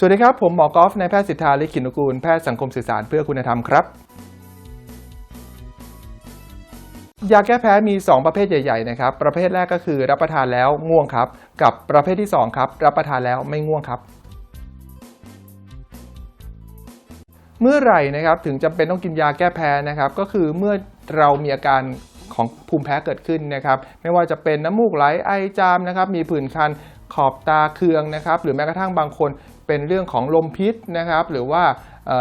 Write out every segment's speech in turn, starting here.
สวัสดีครับ ผมหมอกอล์ฟนายแพทย์สิทธาลิขิตนุกูล แพทย์สังคมสื่อสารเพื่อคุณธรรมครับ ยาแก้แพ้มี 2 ประเภทใหญ่ๆนะครับ ประเภทแรกก็คือรับประทานแล้วง่วงครับ กับประเภทที่ 2 ครับ รับประทานแล้วไม่ง่วงครับ เมื่อไหร่นะครับถึงจำเป็นต้องกินยาแก้แพ้นะครับ ก็คือเมื่อเรามีอาการของภูมิแพ้เกิดขึ้นนะครับ ไม่ว่าจะเป็นน้ำมูกไหลไอจามนะครับ มีผื่นคัน ขอบตาเคืองนะครับ หรือแม้กระทั่งบางคนเป็นเรื่องของลมพิษนะครับ หรือว่า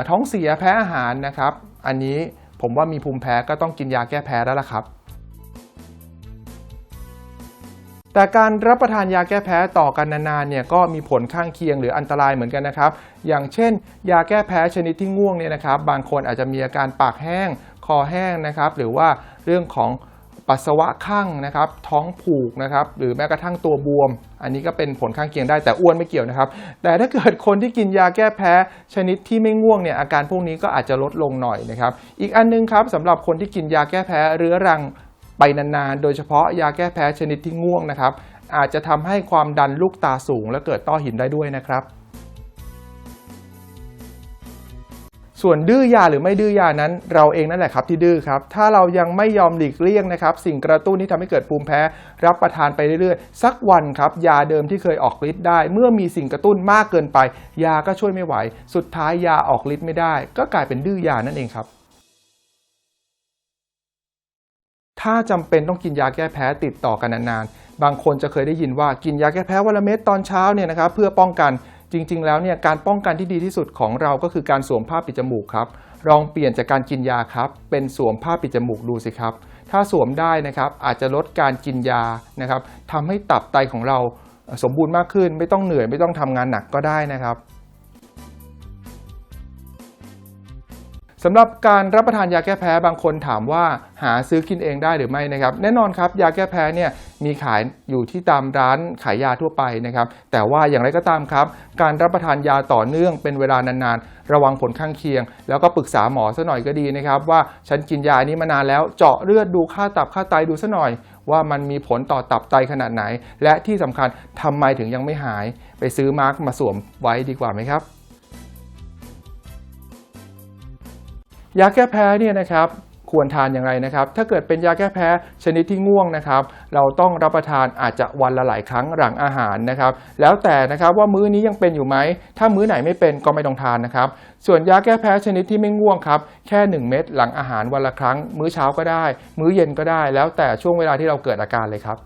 ท้องเสียแพ้อาหารนะครับ อันนี้ผมว่ามีภูมิแพ้ก็ต้องกินยาแก้แพ้แล้วล่ะครับ แต่การรับประทานยาแก้แพ้ต่อกันนานๆเนี่ยก็มีผลข้างเคียงหรืออันตรายเหมือนกันนะครับ อย่างเช่น ยาแก้แพ้ชนิดที่ง่วงเนี่ยนะครับ บางคนอาจจะมีอาการปากแห้ง คอแห้งนะครับ หรือว่าเรื่องของ ปัสสาวะข้างนะครับ ท้องผูกนะครับ หรือแม้กระทั่งตัวบวม อันนี้ก็เป็นผลข้างเคียงได้แต่อ้วนไม่เกี่ยวนะครับ แต่ถ้าเกิดคนที่กินยาแก้แพ้ชนิดที่ไม่ง่วงเนี่ยอาการพวกนี้ก็อาจจะลดลงหน่อยนะครับ อีกอันนึงครับสำหรับคนที่กินยาแก้แพ้เรื้อรังไปนานๆ โดยเฉพาะยาแก้แพ้ชนิดที่ง่วงนะครับ อาจจะทำให้ความดันลูกตาสูง และเกิดต้อหินได้ด้วยนะครับ ส่วนดื้อยาหรือไม่ดื้อยานั้น เราเองนั่นแหละครับที่ดื้อครับ ถ้าเรายังไม่ยอมหลีกเลี่ยงนะครับ สิ่งกระตุ้นที่ทำให้เกิดภูมิแพ้ รับประทานไปเรื่อยๆ สักวันครับ ยาเดิมที่เคยออกฤทธิ์ได้ เมื่อมีสิ่งกระตุ้นมากเกินไป ยาก็ช่วยไม่ไหว สุดท้ายยาออกฤทธิ์ไม่ได้ ก็กลายเป็นดื้อยานั่นเองครับถ้าจำเป็นต้องกินยาแก้แพ้ติดต่อกันนานๆ บางคนจะเคยได้ยินว่ากินยาแก้แพ้วันละเม็ดตอนเช้าเนี่ยนะครับเพื่อป้องกัน จริง ๆ แล้วเนี่ยการป้องกันที่ดีที่สุดของเราก็คือการสวมผ้าปิดจมูกครับลองเปลี่ยนจากการกินยาครับ เป็นสวมผ้าปิดจมูกดูสิครับ ถ้าสวมได้นะครับอาจจะลดการกินยานะครับทำให้ตับไตของเราสมบูรณ์มากขึ้น ไม่ต้องเหนื่อยไม่ต้องทำงานหนักก็ได้นะครับ สำหรับการรับประทานยาแก้แพ้บางคนถามว่าหาซื้อกินเองได้หรือไม่นะครับ แน่นอนครับยาแก้แพ้เนี่ยมีขายอยู่ที่ตามร้านขายยาทั่วไปนะครับ แต่ว่าอย่างไรก็ตามครับ การรับประทานยาต่อเนื่องเป็นเวลานานๆ ระวังผลข้างเคียง แล้วก็ปรึกษาหมอซะหน่อยก็ดีนะครับว่าฉันกินยานี้มานานแล้วเจาะเลือดดูค่าตับค่าไตดูซะหน่อย ว่ามันมีผลต่อตับไตขนาดไหน และที่สำคัญทำไมถึงยังไม่หาย ไปซื้อมาร์กมาสวมไว้ดีกว่าไหมครับ ยาแก้แพ้เนี่ยนะครับควรทานอย่างไรนะครับ ถ้าเกิดเป็นยาแก้แพ้ชนิดที่ง่วงนะครับ เราต้องรับประทานอาจจะวันละหลายครั้งหลังอาหารนะครับ แล้วแต่นะครับว่ามื้อนี้ยังเป็นอยู่ไหม ถ้ามื้อไหนไม่เป็นก็ไม่ต้องทานนะครับ ส่วนยาแก้แพ้ชนิดที่ไม่ง่วงครับ แค่ 1 เม็ดหลังอาหารวันละครั้ง มื้อเช้าก็ได้ มื้อเย็นก็ได้ แล้วแต่ช่วงเวลาที่เราเกิดอาการเลยครับ